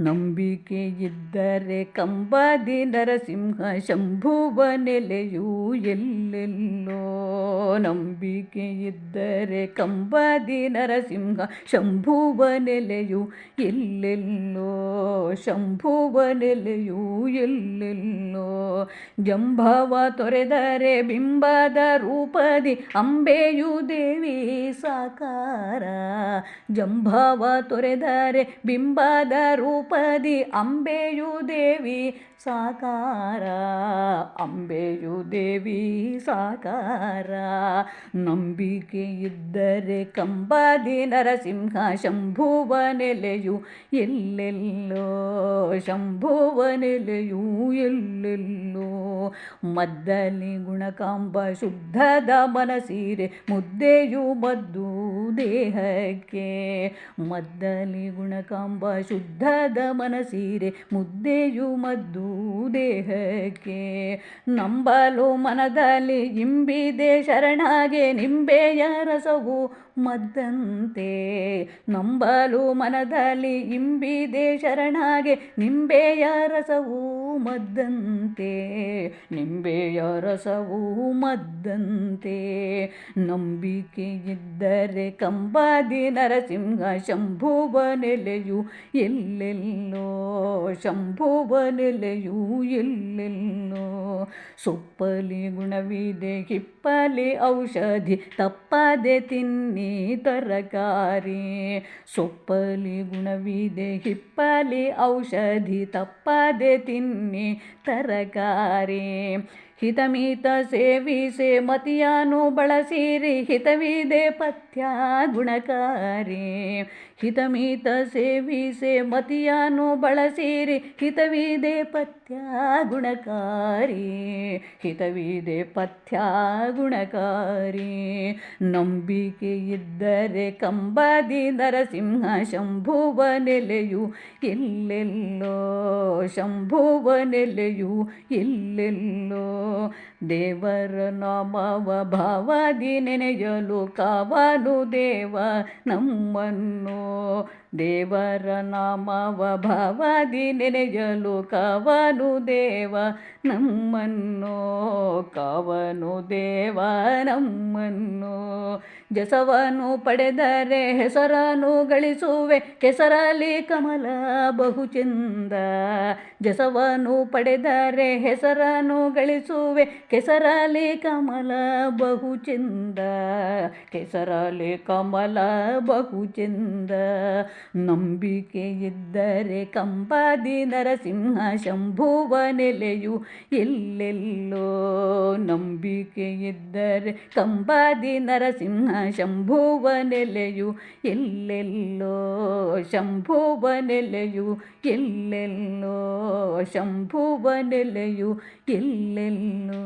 ನಂಬಿಕೆ ಇದ್ದರೆ ಕಂಬದಿ ನರಸಿಂಹ ಶಂಭುವ ನೆಲೆಯೂ ಎಲ್ಲೆಲ್ಲೋ. ನಂಬಿಕೆ ಇದ್ದರೆ ಕಂಬದಿ ನರಸಿಂಹ ಶಂಭುವ ನೆಲೆಯು ಎಲ್ಲೆಲ್ಲೋ. ಶಂಭುವ ನೆಲೆಯು ಎಲ್ಲೆಲ್ಲೋ. ಜಂಭವ ತೊರೆದರೆ ಬಿಂಬದ ರೂಪದಿ ಅಂಬೆಯು ದೇವಿ ಸಾಕಾರ. ಜಂಭವ ತೊರೆದರೆ ಬಿಂಬದ ರೂಪದಿ ಅಂಬೆಯು ದೇವಿ ಸಾಕಾರ ಅಂಬೆಯು ದೇವಿ ಸಾಕಾರ ನಂಬಿಕೆ ಇದ್ದರೆ ಕಂಬದಿ ನರಸಿಂಹ ಶಂಭುವ ನೆಲೆಯು ಎಲ್ಲೆಲ್ಲೋ ಶಂಭುವ ನೆಲೆಯು ಎಲ್ಲೆಲ್ಲೋ ಮದ್ದಲಿ ಗುಣಕಾಂಬ ಶುದ್ಧದ ಮನಸೀರೆ, ಮುದ್ದೆಯು ಮದ್ದು ದೇಹಕ್ಕೆ. ಮದ್ದಲ್ಲಿ ಗುಣಕಾಂಬ ಶುದ್ಧದ ಮನಸೀರೆ, ಮುದ್ದೆಯು ಮದ್ದು ದೇಹಕ್ಕೆ. ನಂಬಲು ಮನದಲ್ಲಿ ಇಂಬಿದೆ ಶರಣಾಗೆ, ನಿಂಬೆಯ ರಸವು ಮದ್ದಂತೆ. ನಂಬಲು ಮನದಲ್ಲಿ ಇಂಬಿದೆ ಶರಣಾಗೆ, ನಿಂಬೆಯ ರಸವು ಮದ್ದಂತೆ. ನಿಂಬೆಯ ರಸವು ಮದ್ದಂತೆ ನಂಬಿಕೆ ಇದ್ದರೆ ಕಂಬದಿ ನರಸಿಂಹ ಶಂಭುವ ನೆಲೆಯು ಎಲ್ಲೆಲ್ಲೋ ಶಂಭುವ ನೆಲೆಯು ಎಲ್ಲೆಲ್ಲೋ ಸೊಪ್ಪಲಿ ಗುಣವಿದೆ ಹಿಪ್ಪಲಿ ಔಷಧಿ ತಪ್ಪದೆ ತಿನ್ನಿ ತರಕಾರಿ. ಸೊಪ್ಪಲಿ ಗುಣವಿದೆ ಹಿಪ್ಪಲಿ ಔಷಧಿ ತಪ್ಪದೆ ತಿನ್ನಿ ತರಕಾರಿ. ಹಿತಮಿತ ಸೇವಿಸೆ ಮತಿಯಾನು ಬಳಸಿರಿ, ಹಿತವಿದೆ ಪಥ್ಯ ಗುಣಕಾರಿ. ಹಿತಮಿತ ಸೇವಿಸೆ ಮತಿಯಾನು ಬಳಸಿರಿ, ಹಿತವಿದೆ ಪಥ್ಯ ಗುಣಕಾರಿ. ಹಿತವಿದೆ ಪಥ್ಯ ಗುಣಕಾರಿ. ನಂಬಿಕೆ ಇದ್ದರೆ ಕಂಬದಿ ನರಸಿಂಹ ಶಂಭುವ ನೆಲೆಯು ಎಲ್ಲೆಲ್ಲೋ ಶಂಭುವ ನೆಲೆಯು ಎಲ್ಲೆಲ್ಲೋ ದೇವರ ನಾಮವ ಭಾವದಿ ನೆನೆಯಲು ಕಾವಲು ದೇವ ನಮ್ಮನ್ನು. ದೇವರ ನಾಮವ ಭಾವದಿ ನೆನೆಯಲು ಕಾವಲು ದೇವ ನಮ್ಮನ್ನು. ಕಾವನು ದೇವ ನಮ್ಮನ್ನು. ಜಸವನು ಪಡೆದರೆ ಹೆಸರನ್ನು ಗಳಿಸುವೆ ಕೆಸರಲಿ ಕಮಲ ಬಹು ಜಸವನು ಪಡೆದರೆ ಹೆಸರನ್ನು ಗಳಿಸುವೆ ಕೆಸರಲೆ ಕಮಲ ಬಹು ಚೆಂದ. ಕೆಸರಲೆ ಕಮಲ ಬಹು ಚೆಂದ. ನಂಬಿಕೆ ಇದ್ದರೆ ಕಂಬಾದಿ ನರಸಿಂಹ ಶಂಭುವ ನೆಲೆಯು ಎಲ್ಲೆಲ್ಲೋ. ನಂಬಿಕೆ ಇದ್ದರೆ ಕಂಬಾದಿ ನರಸಿಂಹ ಶಂಭುವ ನೆಲೆಯು ಎಲ್ಲೆಲ್ಲೋ. ಶಂಭುವ ನೆಲೆಯು ಎಲ್ಲೆಲ್ಲೋ. ಶಂಭುವ ನೆಲೆಯು ಎಲ್ಲೆಲ್ಲೋ. നിന്നു